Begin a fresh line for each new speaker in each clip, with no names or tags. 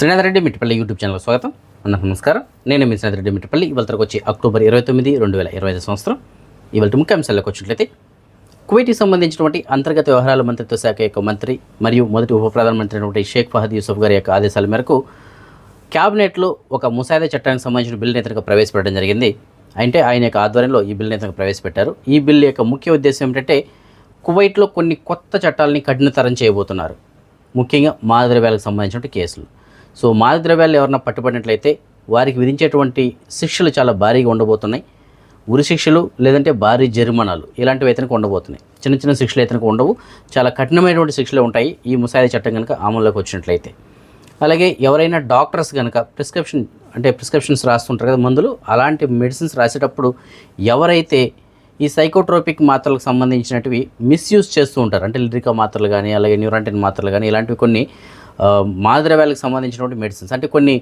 Srinath Reddy Mittipalli YouTube channel స్వాగతం. అందరికీ నమస్కారం. నేను మీ శ్రీనాథ్ రెడ్డి మిట్టిపల్లి. ఇవాళ వచ్చి అక్టోబర్ ఇరవై తొమ్మిది రెండు వేల ఇరవై ఐదు సంవత్సరం. ఇవాళ ముఖ్య అంశాలకు వచ్చినట్లయితే కువైట్కి సంబంధించినటువంటి అంతర్గత వ్యవహారాల మంత్రిత్వ శాఖ యొక్క మంత్రి మరియు మొదటి ఉప ప్రధానమంత్రి అయినటువంటి షేక్ ఫహద్ యూసఫ్ గారి యొక్క ఆదేశాల మేరకు క్యాబినెట్లో ఒక ముసాయిదా చట్టానికి సంబంధించిన బిల్లు నేతగా ప్రవేశపెట్టడం జరిగింది. అంటే ఆయన యొక్క ఆధ్వర్యంలో ఈ బిల్లు నేతగా ప్రవేశపెట్టారు. ఈ బిల్లు యొక్క ముఖ్య ఉద్దేశం ఏమిటంటే కువైట్లో కొన్ని కొత్త చట్టాలని కఠినతరం చేయబోతున్నారు. ముఖ్యంగా మాదిరి వేలకు సంబంధించిన కేసులు. సో మాదక ద్రవ్యాలు ఎవరన్నా పట్టుబడినట్లయితే వారికి విధించేటువంటి శిక్షలు చాలా భారీగా ఉండబోతున్నాయి. ఉరి శిక్షలు లేదంటే భారీ జరిమానాలు ఇలాంటివి అయితే ఉండబోతున్నాయి. చిన్న చిన్న శిక్షలు అయితే ఉండవు. చాలా కఠినమైనటువంటి శిక్షలు ఉంటాయి ఈ ముసాయిదా చట్టం కనుక అమల్లోకి వచ్చినట్లయితే. అలాగే ఎవరైనా డాక్టర్స్ కనుక ప్రిస్క్రిప్షన్ అంటే ప్రిస్క్రిప్షన్స్ రాస్తుంటారు కదా మందులు అలాంటి మెడిసిన్స్ రాసేటప్పుడు ఎవరైతే ఈ సైకోట్రోపిక్ మాత్రలకు సంబంధించినటివి మిస్యూజ్ చేస్తూ ఉంటారు అంటే లిరికా మాత్రలు కానీ అలాగే న్యూరాంటిన్ మాత్రలు కానీ ఇలాంటివి కొన్ని ఆ, మాదద్రవ్యాలకు సంబంధించినటువంటి మెడిసిన్స్ అంటే కొన్ని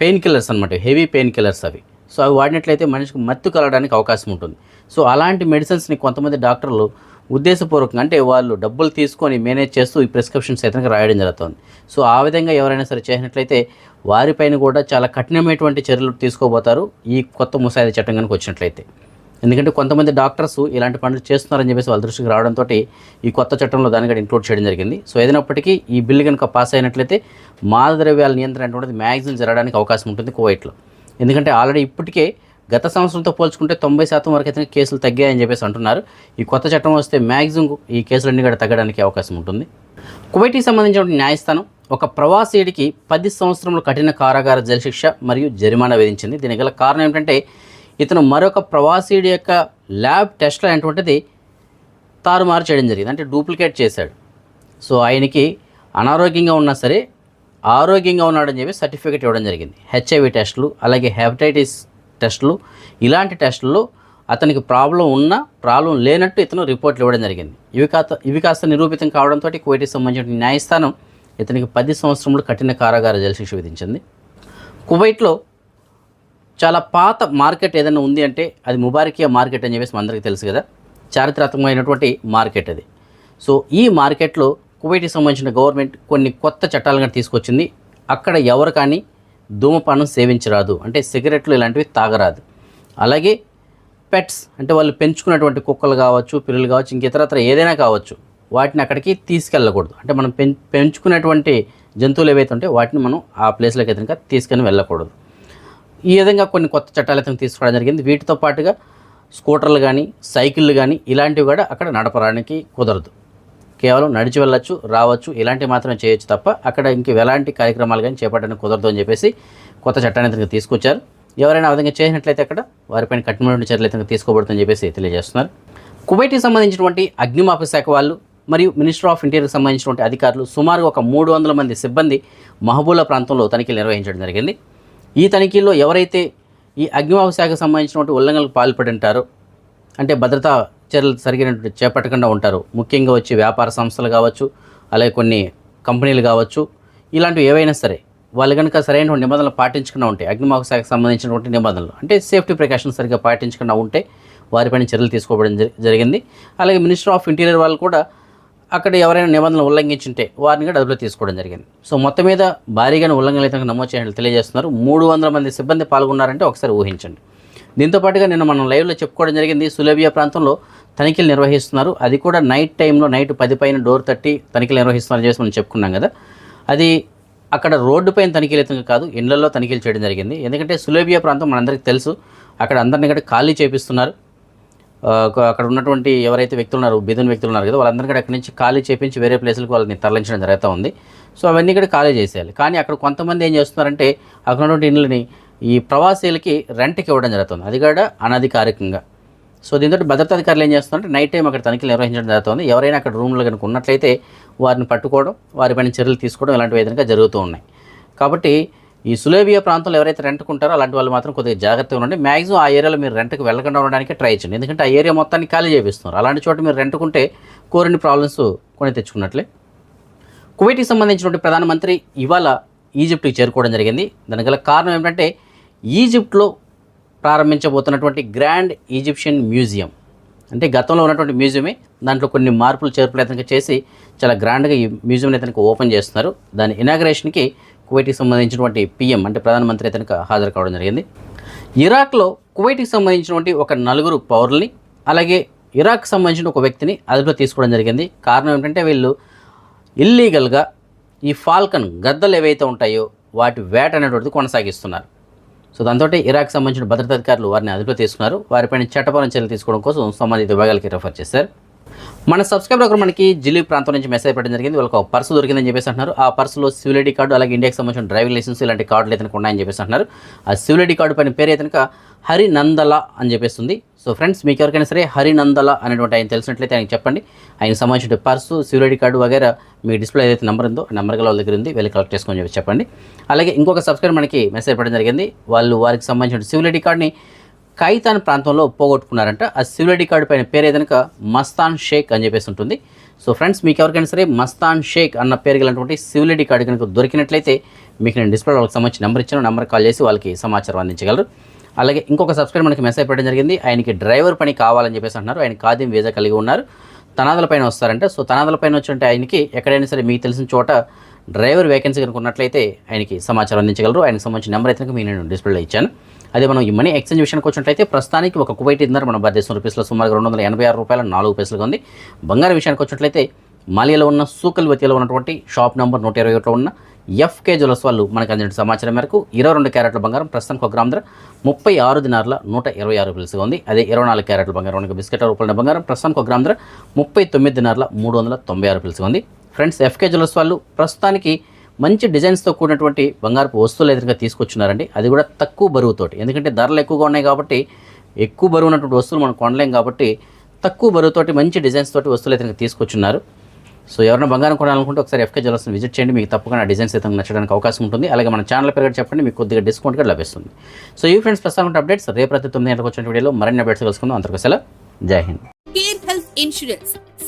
పెయిన్ కిల్లర్స్ అనమాట హెవీ పెయిన్ కిల్లర్స్ అవి. సో అవి వాడినట్లయితే మనిషికి మత్తు కలగడానికి అవకాశం ఉంటుంది. సో అలాంటి మెడిసిన్స్ని కొంతమంది డాక్టర్లు ఉద్దేశపూర్వకంగా అంటే వాళ్ళు డబ్బులు తీసుకొని మేనేజ్ చేస్తూ ఈ ప్రిస్క్రిప్షన్స్ అయితే రాయడం జరుగుతుంది. సో ఆ విధంగా ఎవరైనా సరే చేసినట్లయితే వారిపైన కూడా చాలా కఠినమైనటువంటి చర్యలు తీసుకోబోతారు ఈ కొత్త ముసాయిదా చట్టం కనుక వచ్చినట్లయితే. ఎందుకంటే కొంతమంది డాక్టర్స్ ఇలాంటి పనులు చేస్తున్నారని చెప్పేసి వాళ్ళ దృష్టికి రావడంతో ఈ కొత్త చట్టంలో దాన్ని కూడా ఇంక్లూడ్ చేయడం జరిగింది. సో ఏదైనప్పటికీ ఈ బిల్లు కనుక పాస్ అయినట్లయితే మాదక ద్రవ్యాల నియంత్రణ అనేటువంటిది మ్యాక్సిమం జరగడానికి అవకాశం ఉంటుంది కువైట్లో. ఎందుకంటే ఆల్రెడీ ఇప్పటికే గత సంవత్సరంతో పోల్చుకుంటే తొంభై శాతం వరకు అయితే కేసులు తగ్గాయని చెప్పేసి అంటున్నారు. ఈ కొత్త చట్టం వస్తే మ్యాక్సిమం ఈ కేసులన్నీ కూడా తగ్గడానికి అవకాశం ఉంటుంది. కువైట్కి సంబంధించిన న్యాయస్థానం ఒక ప్రవాసీడికి పది సంవత్సరంలో కఠిన కారాగార జైలు శిక్ష మరియు జరిమానా విధించింది. దీనికి గల కారణం ఏంటంటే ఇతను మరొక ప్రవాసీడి యొక్క ల్యాబ్ టెస్ట్లు అనేటువంటిది తారుమారు చేయడం జరిగింది. అంటే డూప్లికేట్ చేశాడు. సో ఆయనకి అనారోగ్యంగా ఉన్నా సరే ఆరోగ్యంగా ఉన్నాడని చెప్పి సర్టిఫికేట్ ఇవ్వడం జరిగింది. హెచ్ఐవి టెస్టులు అలాగే హెపటైటిస్ టెస్టులు ఇలాంటి టెస్టుల్లో అతనికి ప్రాబ్లం ఉన్నా ప్రాబ్లం లేనట్టు ఇతను రిపోర్ట్లు ఇవ్వడం జరిగింది. ఇవి కాస్త ఇవి కాస్త నిరూపితం కావడంతో కువైట్కి సంబంధించిన న్యాయస్థానం ఇతనికి పది సంవత్సరములు కఠిన కారాగార జైలు శిక్ష విధించింది. కువైట్లో చాలా పాత మార్కెట్ ఏదైనా ఉంది అంటే అది ముబారకియా మార్కెట్ అని చెప్పేసి అందరికీ తెలుసు కదా. చారిత్రాత్మకమైనటువంటి మార్కెట్ అది. సో ఈ మార్కెట్లో కువైట్కి సంబంధించిన గవర్నమెంట్ కొన్ని కొత్త చట్టాలను తీసుకొచ్చింది. అక్కడ ఎవరు కానీ ధూమపానం సేవించరాదు. అంటే సిగరెట్లు ఇలాంటివి తాగరాదు. అలాగే పెట్స్ అంటే వాళ్ళు పెంచుకున్నటువంటి కుక్కలు కావచ్చు పిల్లలు కావచ్చు ఇంక ఇతరత్ర ఏదైనా కావచ్చు వాటిని అక్కడికి తీసుకెళ్ళకూడదు. అంటే మనం పెం పెంచుకునేటువంటి జంతువులు ఏవైతే ఉంటే వాటిని మనం ఆ ప్లేస్లోకి అయితే తీసుకొని వెళ్ళకూడదు. ఈ విధంగా కొన్ని కొత్త చట్టాలు అయితే తీసుకోవడం జరిగింది. వీటితో పాటుగా స్కూటర్లు కానీ సైకిళ్ళు కానీ ఇలాంటివి కూడా అక్కడ నడపడానికి కుదరదు. కేవలం నడిచి వెళ్ళొచ్చు రావచ్చు ఇలాంటివి మాత్రమే చేయొచ్చు తప్ప అక్కడ ఇంక ఎలాంటి కార్యక్రమాలు కానీ చేపట్టడానికి కుదరదు అని చెప్పేసి కొత్త చట్టాన్ని అయితే తీసుకొచ్చారు. ఎవరైనా ఆ విధంగా చేసినట్లయితే అక్కడ వారిపైన కఠినమైన చర్యలు అయితే తీసుకోబడుతుందని చెప్పేసి తెలియజేస్తున్నారు. కువైట్కి సంబంధించినటువంటి అగ్నిమాపక శాఖ వాళ్ళు మరియు మినిస్టర్ ఆఫ్ ఇంటీరియర్కి సంబంధించినటువంటి అధికారులు సుమారు ఒక మూడు వందల మంది సిబ్బంది మహబూలా ప్రాంతంలో తనిఖీలు నిర్వహించడం జరిగింది. ఈ తనిఖీల్లో ఎవరైతే ఈ అగ్నిమాపక శాఖకు సంబంధించినటువంటి ఉల్లంఘనలకు పాల్పడి ఉంటారో అంటే భద్రతా చర్యలు సరిగినటువంటి చేపట్టకుండా ఉంటారు. ముఖ్యంగా వచ్చి వ్యాపార సంస్థలు కావచ్చు అలాగే కొన్ని కంపెనీలు కావచ్చు ఇలాంటివి ఏవైనా సరే వాళ్ళు కనుక సరైనటువంటి నిబంధనలు పాటించకుండా ఉంటే అగ్నిమాపక శాఖకు సంబంధించినటువంటి నిబంధనలు అంటే సేఫ్టీ ప్రికాషన్స్ సరిగ్గా పాటించకుండా ఉంటే వారిపైన చర్యలు తీసుకోవడం జరిగింది. అలాగే మినిస్టర్ ఆఫ్ ఇంటీరియర్ వాళ్ళు కూడా అక్కడ ఎవరైనా నిబంధనలు ఉల్లంఘించుంటే వారిని కూడా అదుపులో తీసుకోవడం జరిగింది. సో మొత్తం మీద భారీగానే ఉల్లంఘనలు అయితే నమోదు చేయాలని తెలియజేస్తున్నారు. మూడు వందల మంది సిబ్బంది పాల్గొన్నారంటే ఒకసారి ఊహించండి. దీంతో పాటుగా నిన్న మనం లైవ్లో చెప్పుకోవడం జరిగింది. సులేబియా ప్రాంతంలో తనిఖీలు నిర్వహిస్తున్నారు. అది కూడా నైట్ టైంలో నైట్ పది పైన డోర్ తట్టి తనిఖీలు నిర్వహిస్తున్నారని చేసి మనం చెప్పుకున్నాం కదా. అది అక్కడ రోడ్డు పైన తనిఖీలు అయితే కాదు ఇండ్లలో తనిఖీలు చేయడం జరిగింది. ఎందుకంటే సులేబియా ప్రాంతం మనందరికీ తెలుసు. అక్కడ అందరినీ కూడా ఖాళీ చేపిస్తున్నారు. అక్కడ ఉన్నటువంటి ఎవరైతే వ్యక్తులు ఉన్నారు బిదున్ వ్యక్తులు ఉన్నారు కదా వాళ్ళందరినీ కూడా అక్కడి నుంచి ఖాళీ చేపించి వేరే ప్లేసులకు వాళ్ళని తరలించడం జరుగుతూ ఉంది. సో అవన్నీ కూడా ఖాళీ చేసేయాలి. కానీ అక్కడ కొంతమంది ఏం చేస్తున్నారంటే అక్కడ ఉన్నటువంటి ఇండ్లని ఈ ప్రవాసీలకి రెంట్కి ఇవ్వడం జరుగుతుంది. అది కూడా అనధికారికంగా. సో దీంతో భద్రతా అధికారులు ఏం చేస్తున్నారంటే నైట్ టైం అక్కడ తనిఖీలు నిర్వహించడం జరుగుతుంది ఎవరైనా అక్కడ రూమ్లో కనుక ఉన్నట్లయితే వారిని పట్టుకోవడం వారిపైన చర్యలు తీసుకోవడం ఇలాంటివి ఏదైనా జరుగుతూ ఉన్నాయి. కాబట్టి ఈ సులేబియా ప్రాంతంలో ఎవరైతే రెంట్కుంటారో అలాంటి వాళ్ళు మాత్రం కొద్దిగా జాగ్రత్తగా ఉండండి. మ్యాక్సిమం ఆ ఏరియాలో మీరు రెంట్కి వెళ్ళకుండా ఉండడానికి ట్రై చేయండి. ఎందుకంటే ఆ ఏరియా మొత్తాన్ని ఖాళీ చేపిస్తున్నారు. అలాంటి చోట మీరు రెంట్కుంటే కోరిని ప్రాబ్లమ్స్ కొని తెచ్చుకున్నట్లే. కువైట్కి సంబంధించినటువంటి ప్రధానమంత్రి ఇవాళ ఈజిప్ట్కి చేరుకోవడం జరిగింది. దానికి గల కారణం ఏమిటంటే ఈజిప్ట్లో ప్రారంభించబోతున్నటువంటి గ్రాండ్ ఈజిప్షియన్ మ్యూజియం అంటే గతంలో ఉన్నటువంటి మ్యూజియమే దాంట్లో కొన్ని మార్పులు చేర్పులు అతనికి చేసి చాలా గ్రాండ్గా ఈ మ్యూజియంని అతనికి ఓపెన్ చేస్తున్నారు. దాని ఇనాగ్రేషన్కి కువైట్కి సంబంధించినటువంటి పిఎం అంటే ప్రధానమంత్రి అతనికి హాజరు కావడం జరిగింది. ఇరాక్లో కువైట్కి సంబంధించినటువంటి ఒక నలుగురు పౌరుల్ని అలాగే ఇరాక్ సంబంధించిన ఒక వ్యక్తిని అదుపులో తీసుకోవడం జరిగింది. కారణం ఏంటంటే వీళ్ళు ఇల్లీగల్గా ఈ ఫాల్కన్ గద్దలు ఏవైతే ఉంటాయో వాటి వేట అనేటువంటిది కొనసాగిస్తున్నారు. సో దాంతో ఇరాక్ సంబంధించిన భద్రతా అధికారులు వారిని అదుపులో తీసుకున్నారు. వారిపైన చట్టపరమైన చర్యలు తీసుకోవడం కోసం సంబంధిత విభాగాలకి రెఫర్ చేశారు. మన సబ్స్క్రైబర్ ఒకరు మనకి జిల్లీ ప్రాంతం నుంచి మెసేజ్ పెట్టడం జరిగింది. వాళ్ళకి ఒక పర్సు దొరికిందని చెప్పేసి అంటున్నారు. ఆ పర్సులో సివిల్ ఐడి కార్డు అలాగే ఇండియాకి సంబంధించిన డ్రైవింగ్ లైసెన్స్ ఇలాంటి కార్డులు అయితే ఉన్నాయని చెప్పేసి అంటున్నారు. ఆ సివిల్ ఐడి కార్డు పైన పేరు అయితే హరి నందల అని చెప్పేస్తుంది. సో ఫ్రెండ్స్ మీకు ఎవరికైనా సరే హరినందల అనేటువంటి ఆయన తెలిసినట్లయితే ఆయనకి చెప్పండి. ఆయనకు సంబంధించిన పర్సు సివిల్ ఐడి కార్డు వగేరా మీ డిస్ప్లే ఏదైతే నెంబర్ ఉందో ఆ నెంబర్ వాళ్ళ దగ్గర ఉంది. వెళ్ళి కలెక్ట్ చేసుకొని చెప్పి చెప్పండి. అలాగే ఇంకొక సబ్స్క్రైబర్ మనకి మెసేజ్ పెట్టడం జరిగింది. వాళ్ళు వారికి సంబంధించిన సివిల్ ఐడి కార్డ్ని ఖైతాన్ ప్రాంతంలో పోగొట్టుకున్నారంట. ఆ సివిల్ ఐడి కార్డు పైన పేరు ఏదనక మస్తాన్ షేక్ అని చెప్పేసి ఉంటుంది. సో ఫ్రెండ్స్ మీకు ఎవరికైనా సరే మస్తాన్ షేక్ అన్న పేరు గలటువంటి సివిల్ ఐడి కార్డు కనుక దొరికినట్లయితే మీకు నేను డిస్ప్లే వాళ్ళకి సంబంధించిన నెంబర్ ఇచ్చాను. నెంబర్ కాల్ చేసి వాళ్ళకి సమాచారం అందించగలరు. అలాగే ఇంకొక సబ్స్క్రైబర్ మనకి మెసేజ్ పెట్టడం జరిగింది. ఆయనకి డ్రైవర్ పని కావాలని చెప్పేసి అంటున్నారు. ఆయన ఖాదీం వీజా కలిగి ఉన్నారు. తనాదల పైన వస్తారంట. సో తనాదల పైన వచ్చింటే ఆయనకి ఎక్కడైనా సరే మీకు తెలిసిన చోట డ్రైవర్ వేకెన్సీ కనుక ఉన్నట్లయితే ఆయనకి సమాచారం అందించగలరు. ఆయనకు సంబంధించిన నెంబర్ అయితే మీకు నేను డిస్ప్లేలో ఇచ్చాను. అదే మనం ఈ మనీ ఎక్స్చేంజ్ విషయానికి వచ్చినట్లయితే ప్రస్తుతానికి ఒక కువైట్ ఇందర్ మన భారతదేశం రూపీస్లో సుమారు రెండు వందల ఎనభై ఆరు రూపాయల నాలుగు పైసలుగా ఉంది. బంగారం విషయానికి వచ్చినట్లయితే మాలియాలో ఉన్న సూకల్ వతిలో ఉన్నటువంటి షాప్ నెంబర్ నూట ఇరవై ఒకటిలో ఉన్న ఎఫ్కే జ్యువెలర్స్ వాళ్ళు మనకు అందిన సమాచారం మేరకు ఇరవై రెండు క్యారెట్ల బంగారం ప్రస్తుతానికి ఒక గ్రామ ధర ముప్పై ఆరు దినార్ల నూట ఇరవై ఆరు పిలుసుగా ఉంది. అదే ఇరవై నాలుగు క్యారెట్ల బంగారం మనకి బిస్కెట్ రూపాయల బంగారం ప్రస్తుతానికి ఒక గ్రామ ధర ముప్పై తొమ్మిది దినార్ల మూడు వందల తొంభై ఆరు రూపాయలుగా ఉంది. ఫ్రెండ్స్ ఎఫ్కే జ్యువెలర్స్ వాళ్ళు ప్రస్తుతానికి మంచి డిజైన్స్తో కూడినటువంటి బంగారపు వస్తువులు ఎదురుగా తీసుకొచ్చున్నారండి అది కూడా తక్కువ బరువుతోటి. ఎందుకంటే ధరలు ఎక్కువగా ఉన్నాయి కాబట్టి ఎక్కువ బరువు ఉన్నటువంటి వస్తువులు మనం కొనలేం కాబట్టి తక్కువ బరువుతోటి మంచి డిజైన్స్ తోటి వస్తువులు అయితే తీసుకొచ్చున్నారు. సో ఎవరైనా బంగారం కొనాలనుకుంటే ఒకసారి ఎఫ్కే జ్యువెల్స్ని విజిట్ చేయండి మీకు తప్పకుండా డిజైన్స్ అయితే నచ్చడానికి అవకాశం ఉంటుంది. అలాగే మన ఛానల్ పేరు చెప్పండి మీకు కొద్దిగా డిస్కౌంట్ కూడా లభిస్తుంది. సో ఈ ఫ్రెండ్స్ ప్రస్తుతం అప్డేట్స్ రేపు ప్రతి తొమ్మిది గంటలకు వచ్చిన వీడియోలో మరిన్ని అప్డేట్స్ కలుసుకుందాం అంతకు సెలవు. జై హింద్.
Care health insurance